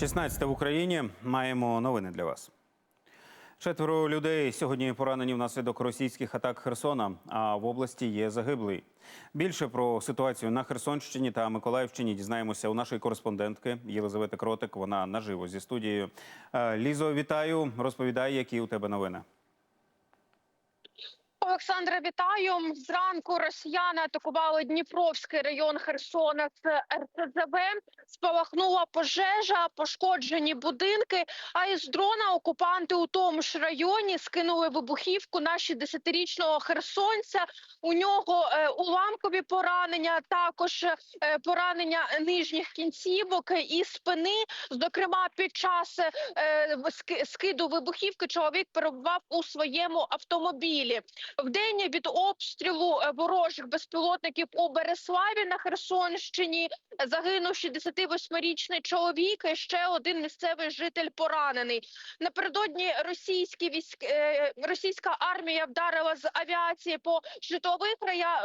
16 в Україні маємо новини для вас. Четверо людей сьогодні поранені внаслідок російських атак Херсона. А в області є загиблий. Більше про ситуацію на Херсонщині та Миколаївщині дізнаємося у нашої кореспондентки Єлизавети Кротик. Вона наживо зі студією. Е, Лізо, вітаю. Розповідай, які у тебе новини. Олександра, вітаю. Зранку росіяни атакували Дніпровський район Херсона з РСЗВ. Спалахнула пожежа, пошкоджені будинки. А із дрона окупанти у тому ж районі скинули вибухівку на 60-річного херсонця. У нього е, уламкові поранення, також е, поранення нижніх кінцівок і спини. Зокрема, під час е, скиду вибухівки чоловік перебував у своєму автомобілі. В день від обстрілу е, ворожих безпілотників у Береславі на Херсонщині загинув 68-річний чоловік. і Ще один місцевий житель поранений. Напередодні російські військ е, російська армія вдарила з авіації по житлових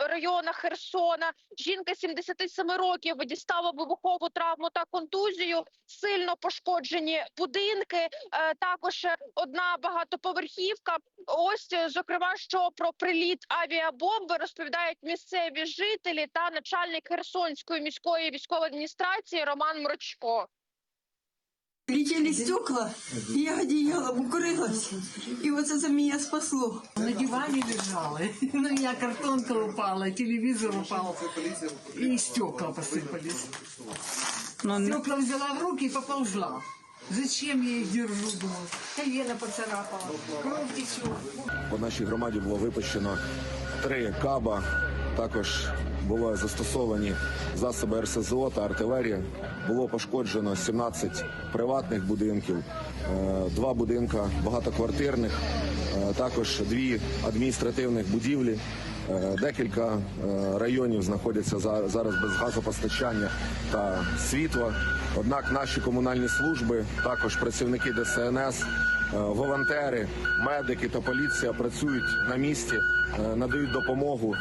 районах Херсона. Жінка 77 років дістала вибухову травму та контузію. Сильно пошкоджені будинки. Е, Також одна багатоповерхівка. Ось зокрема, що про приліт авіабомби розповідають місцеві жителі та начальник Херсонської міської військової адміністрації Роман Мрочко. Летели стекла, и я одеялом укрылась. И вот это меня спасло. На диване лежала. На меня картонка упала, телевизор упал. И стекла посыпались. Стекла взяла в руки и поползла. Зачем я их держу, думаю. Колено поцарапала, кровь течет. По нашій громаді було випущено три каба. Також були застосовані засоби РСЗО та артилерія. Було пошкоджено 17 приватних будинків, е, два будинка багатоквартирних, е, також дві адміністративних будівлі. Е, Декілька е, районів знаходяться за- зараз без газопостачання та світла. Однак наші комунальні служби, також працівники ДСНС, е, волонтери, медики та поліція працюють на місці, надають допомогу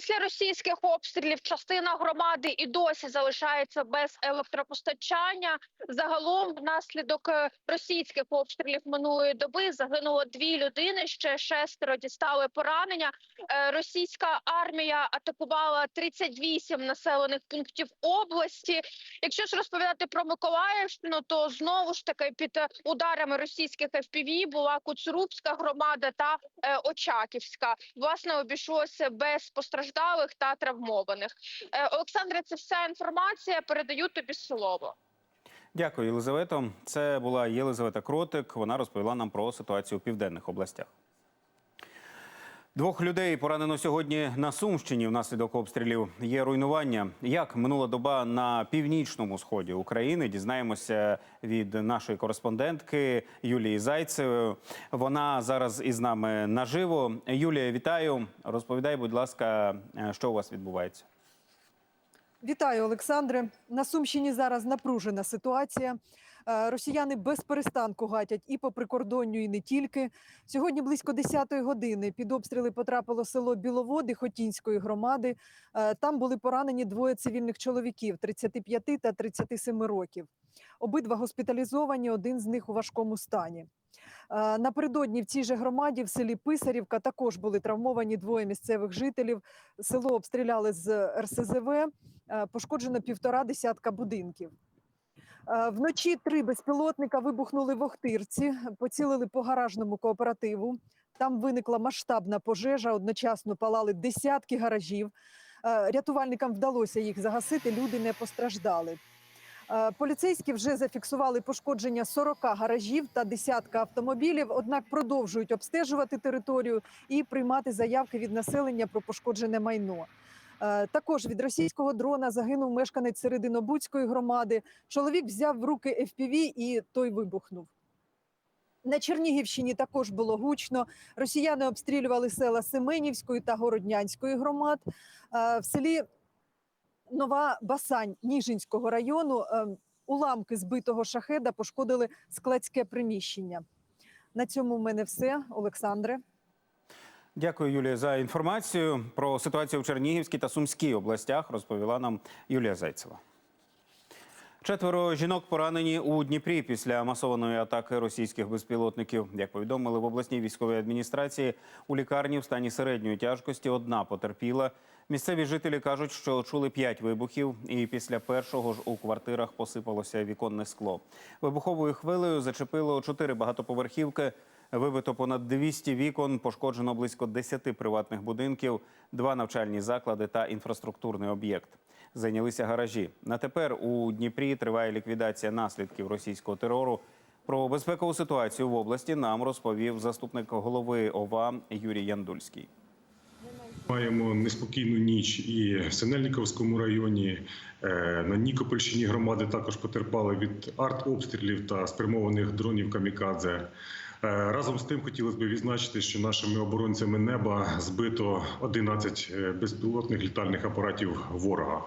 Після російських обстрілів частина громади і досі залишається без електропостачання. Загалом, внаслідок е, російських обстрілів минулої доби загинуло дві людини. Ще шестеро дістали поранення. Е, Російська армія атакувала 38 населених пунктів області. Якщо ж розповідати про Миколаївщину, то знову ж таки під е, ударами російських FPV була Куцурубська громада та Очаківська. Власне, обійшлося без постраждалих та травмованих. Е, Олександре, це вся інформація. Передаю тобі слово. Дякую, Єлизавето. Це була Єлизавета Кротик. Вона розповіла нам про ситуацію у південних областях. Двох людей поранено сьогодні на Сумщині внаслідок обстрілів. Є руйнування. Як минула доба на північному сході України? Дізнаємося від нашої кореспондентки Юлії Зайцевої. Вона зараз із нами наживо. Юлія, вітаю. Розповідай, будь ласка, е, що у вас відбувається. Вітаю, Олександре. На Сумщині зараз напружена ситуація. Е, Росіяни без перестанку гатять і по прикордонню, і не тільки. Сьогодні близько 10-ї години під обстріли потрапило село Біловоди Хотінської громади. Е, Там були поранені двоє цивільних чоловіків 35 та 37 років. Обидва госпіталізовані, один з них у важкому стані. Е, Напередодні в цій же громаді в селі Писарівка також були травмовані двоє місцевих жителів. Село обстріляли з РСЗВ, пошкоджено півтора десятка будинків. Е, Вночі три безпілотника вибухнули в Охтирці, поцілили по гаражному кооперативу. Там виникла масштабна пожежа, одночасно палали десятки гаражів. Е, Рятувальникам вдалося їх загасити, люди не постраждали. Е, Поліцейські вже зафіксували пошкодження 40 гаражів та десятка автомобілів, однак продовжують обстежувати територію і приймати заявки від населення про пошкоджене майно. Е, Також від російського дрона загинув мешканець Серединобудської громади. Чоловік взяв в руки FPV і той вибухнув. На Чернігівщині також було гучно. Росіяни обстрілювали села Семенівської та Городнянської громад. Е, В селі Нова Басань Ніжинського району е, уламки збитого шахеда пошкодили складське приміщення. На цьому в мене все, Олександре. Дякую, Юлія, за інформацію про ситуацію в Чернігівській та Сумській областях. Розповіла нам Юлія Зайцева. Четверо жінок поранені у Дніпрі після масованої атаки російських безпілотників. Як повідомили в обласній військовій адміністрації, у лікарні в стані середньої тяжкості одна потерпіла. Місцеві жителі кажуть, що чули п'ять вибухів, і після першого ж у квартирах посипалося віконне скло. Вибуховою хвилею зачепило чотири багатоповерхівки. Вибито понад 200 вікон, пошкоджено близько 10 приватних будинків, два навчальні заклади та інфраструктурний об'єкт. Зайнялися гаражі. На тепер у Дніпрі триває ліквідація наслідків російського терору. Про безпекову ситуацію в області нам розповів заступник голови ОВА Юрій Яндульський. Маємо неспокійну ніч і в Синельниковському районі. Е, На Нікопольщині громади також потерпали від артобстрілів та спрямованих дронів камікадзе. Е, Разом з тим хотілося б відзначити, що нашими оборонцями неба збито 11 е, безпілотних літальних апаратів ворога.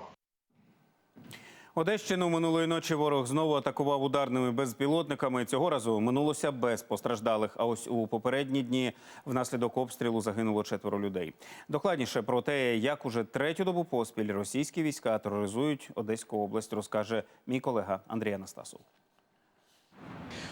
Одещину минулої ночі ворог знову атакував ударними безпілотниками. Цього разу минулося без постраждалих. А ось у попередні дні внаслідок обстрілу загинуло четверо людей. Докладніше про те, як уже третю добу поспіль російські війська тероризують Одеську область, розкаже мій колега Андрій Анастасов.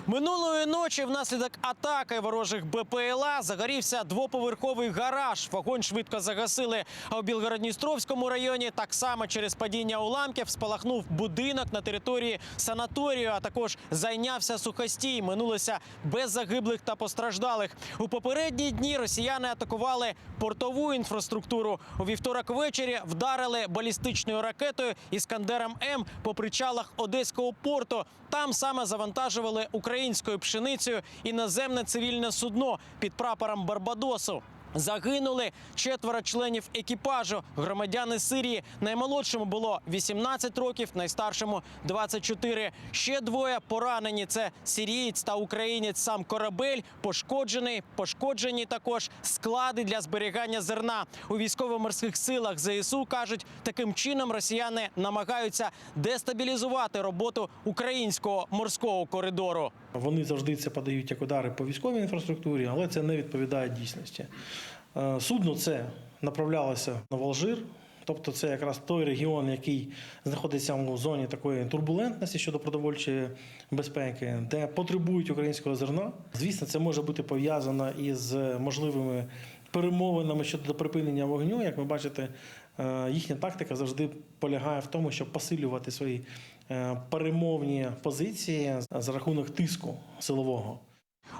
Минулої ночі внаслідок атаки ворожих БПЛА загорівся двоповерховий гараж. Вогонь швидко загасили. А у Білгород-Дністровському районі так само через падіння уламків спалахнув будинок на території санаторію. А також зайнявся сухостій. Минулося без загиблих та постраждалих. У попередні дні росіяни атакували портову інфраструктуру. У вівторок ввечері вдарили балістичною ракетою Іскандером М по причалах Одеського порту. Там саме завантажували українською пшеницею іноземне цивільне судно під прапором Барбадосу. Загинули четверо членів екіпажу, громадяни Сирії. Наймолодшому було 18 років, найстаршому 24. Ще двоє поранені. Це сирієць та українець. Сам корабель пошкоджений. Пошкоджені також склади для зберігання зерна у військово-морських силах. ЗСУ кажуть, таким чином росіяни намагаються дестабілізувати роботу українського морського коридору. Вони завжди це подають як удари по військовій інфраструктурі, але це не відповідає дійсності. Е, Судно це направлялося на Волжир, тобто це якраз той регіон, який знаходиться у зоні такої турбулентності щодо продовольчої безпеки, де потребують українського зерна. Звісно, це може бути пов'язано із можливими перемовинами щодо припинення вогню. Як ви бачите, е, їхня тактика завжди полягає в тому, щоб посилювати свої е, перемовні позиції за рахунок тиску силового.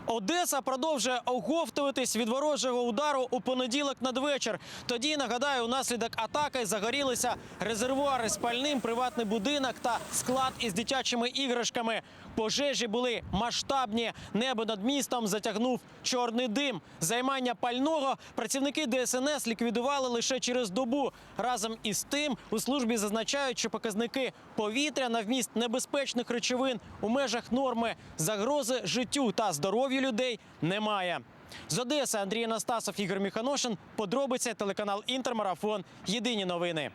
Одеса продовжує оговтуватись від ворожого удару у понеділок надвечір. Тоді нагадаю, унаслідок атаки загорілися резервуари з пальним, приватний будинок та склад із дитячими іграшками. Пожежі були масштабні. Небо над містом затягнув чорний дим. Займання пального працівники ДСНС ліквідували лише через добу. Разом із тим у службі зазначають, що показники повітря на вміст небезпечних речовин у межах норми загрози життю та здоров'ю людей немає. З Одеси Андрій Анастасов, Ігор Міханошин. Подробиці телеканал Інтермарафон. Єдині новини.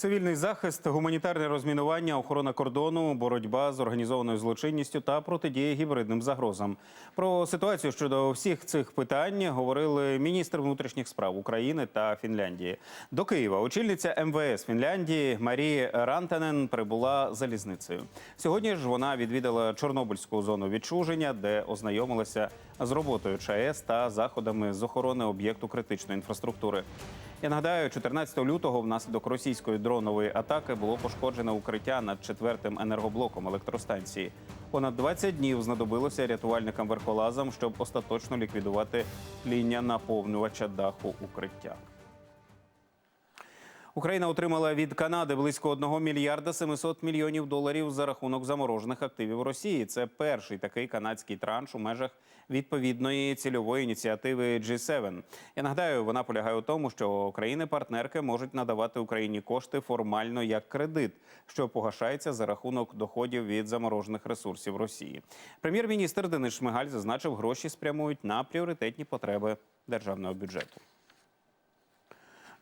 Цивільний захист, гуманітарне розмінування, охорона кордону, боротьба з організованою злочинністю та протидія гібридним загрозам. Про ситуацію щодо всіх цих питань говорили міністр внутрішніх справ України та Фінляндії. До Києва очільниця МВС Фінляндії Марії Рантанен прибула залізницею. Сьогодні ж вона відвідала Чорнобильську зону відчуження, де ознайомилася з роботою ЧАЕС та заходами з охорони об'єкту критичної інфраструктури. Я нагадаю, 14 лютого внаслідок російської дронової атаки було пошкоджене укриття над четвертим енергоблоком електростанції. Понад 20 днів знадобилося рятувальникам верхолазам, щоб остаточно ліквідувати лінія наповнювача даху укриття. Україна отримала від Канади близько 1 мільярда 700 мільйонів доларів за рахунок заморожених активів Росії. Це перший такий канадський транш у межах відповідної цільової ініціативи G7. Я нагадаю, вона полягає у тому, що країни-партнерки можуть надавати Україні кошти формально як кредит, що погашається за рахунок доходів від заморожених ресурсів Росії. Прем'єр-міністр Денис Шмигаль зазначив, гроші спрямують на пріоритетні потреби державного бюджету.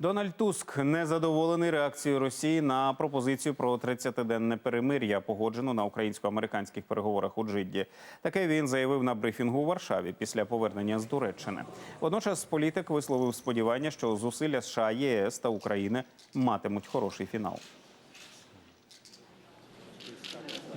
Дональд Туск незадоволений реакцією Росії на пропозицію про 30-денне перемир'я, погоджену на українсько-американських переговорах у Джидді. Таке він заявив на брифінгу у Варшаві після повернення з Туреччини. Водночас політик висловив сподівання, що зусилля США, ЄС та України матимуть хороший фінал.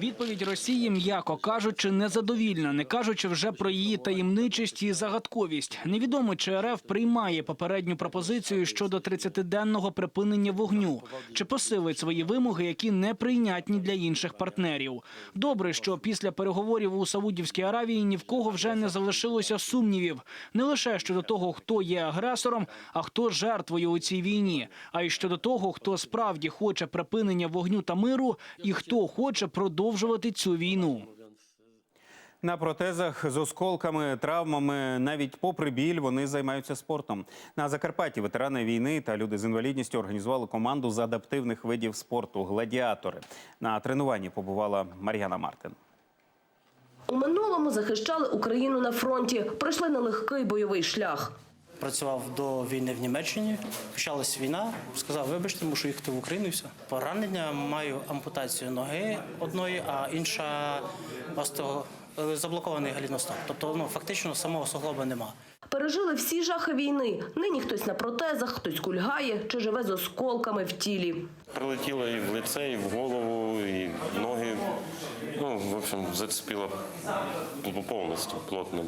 Відповідь Росії, м'яко кажучи, незадовільна, не кажучи вже про її таємничість і загадковість. Невідомо, чи РФ приймає попередню пропозицію щодо 30-денного припинення вогню, чи посилить свої вимоги, які неприйнятні для інших партнерів. Добре, що після переговорів у Саудівській Аравії ні в кого вже не залишилося сумнівів не лише щодо того, хто є агресором, а хто жертвою у цій війні, а й щодо того, хто справді хоче припинення вогню та миру, і хто хоче продовжувати цю війну. На протезах з осколками, травмами, навіть попри біль, вони займаються спортом. На Закарпатті ветерани війни та люди з інвалідністю організували команду з адаптивних видів спорту гладіатори. На тренуванні побувала Мар'яна Мартин. У минулому захищали Україну на фронті, пройшли нелегкий бойовий шлях. Працював до війни в Німеччині. Почалась війна. Сказав, вибачте, мушу їхати в Україну. і все. Поранення маю ампутацію ноги одної, а інша осто... е, заблокований галіностоп. Тобто, ну фактично самого суглоба нема. Пережили всі жахи війни. Нині хтось на протезах, хтось кульгає чи живе з осколками в тілі. Прилетіло і в лице, і в голову, і в ноги. Ну, в общем, зацепило повністю плотно.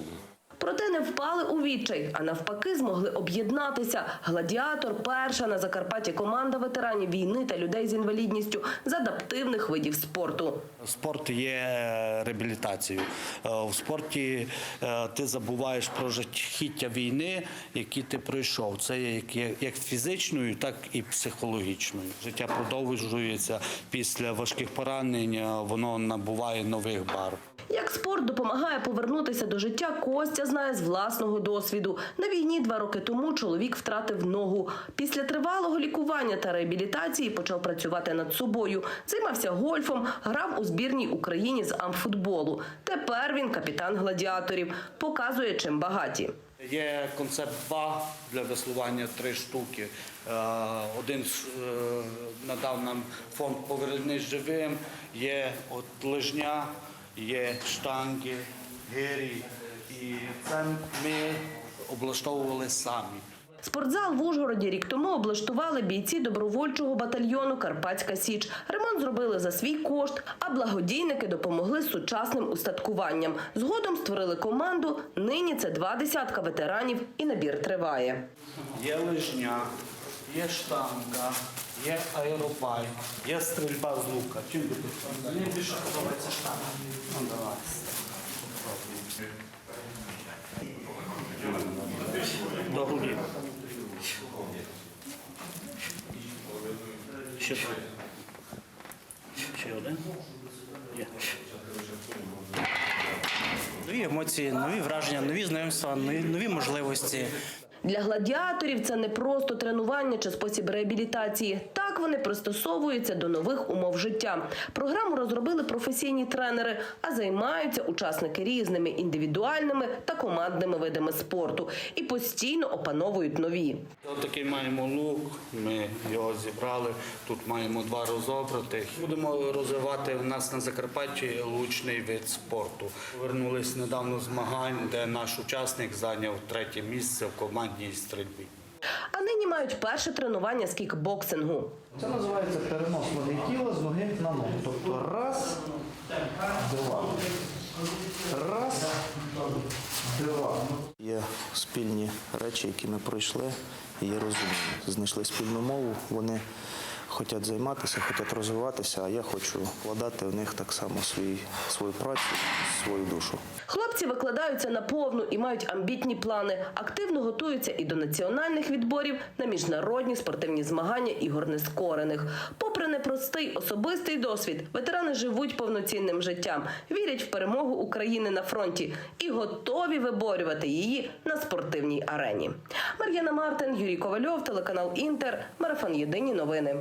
Проте не впали у відчай, а навпаки змогли об'єднатися. Гладіатор перша на Закарпатті команда ветеранів війни та людей з інвалідністю з адаптивних видів спорту. Спорт є реабілітацією. Е, У спорті е, ти забуваєш про жахіття війни, які ти пройшов. Це є як, фізичною, так і психологічною. Життя продовжується після важких поранень, е, воно набуває нових барв. Як спорт допомагає повернутися до життя, Костя знає з власного досвіду. На війні два роки тому чоловік втратив ногу. Після тривалого лікування та реабілітації почав працювати над собою. Займався гольфом, грав у збірній Україні з амфутболу. Тепер він капітан гладіаторів. Показує, чим багаті. Є концепт 2 для веслування три штуки. Е, Один е, надав нам фонд Повернись живим, є от лижня, є штанги, гирі. І це ми облаштовували самі. Спортзал в Ужгороді рік тому облаштували бійці добровольчого батальйону Карпатська Січ. Ремонт зробили за свій кошт, а благодійники допомогли з сучасним устаткуванням. Згодом створили команду. Нині це два десятка ветеранів, і набір триває. Є лижня, є штанга, є аеробайк, є стрільба з лука. Чим би ти? Мені більше подобається штанга. Ну давай. До груді. Ще три. Ще один. Є. Нові емоції, нові враження, нові знайомства, нові можливості. Для гладіаторів це не просто тренування чи спосіб реабілітації. Вони пристосовуються до нових умов життя. Програму розробили професійні тренери, а займаються учасники різними індивідуальними та командними видами спорту і постійно опановують нові. Ось такий маємо лук, ми його зібрали. Тут маємо два розобрати. Будемо розвивати у нас на Закарпатті лучний вид спорту. Повернулись недавно змагань, де наш учасник зайняв третє місце в командній стрільбі. А нині мають перше тренування з кікбоксингу. Це називається перенос ноги тіла з ноги на ногу. Тобто раз, два. Раз, два. Є спільні речі, які ми пройшли, є розумні. Знайшли спільну мову. Вони хочуть займатися, хочуть розвиватися, а я хочу вкладати в них так само свій, свою працю, свою душу. Хлопці викладаються на повну і мають амбітні плани. Активно готуються і до національних відборів на міжнародні спортивні змагання ігор нескорених. Попри непростий особистий досвід, ветерани живуть повноцінним життям, вірять в перемогу України на фронті і готові виборювати її на спортивній арені. Мар'яна Мартин, Юрій Ковальов, телеканал Інтер, марафон Єдині новини.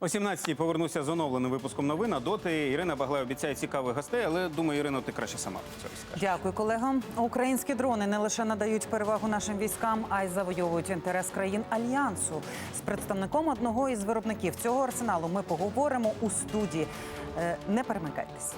О 17-й повернуся з оновленим випуском новин. А доти Ірина Баглай обіцяє цікавих гостей, але думаю, Ірино, ти краще сама про це розкажеш. Дякую, колегам. Українські дрони не лише надають перевагу нашим військам, а й завойовують інтерес країн альянсу. З представником одного із виробників цього арсеналу ми поговоримо у студії. Е, Не перемикайтесь.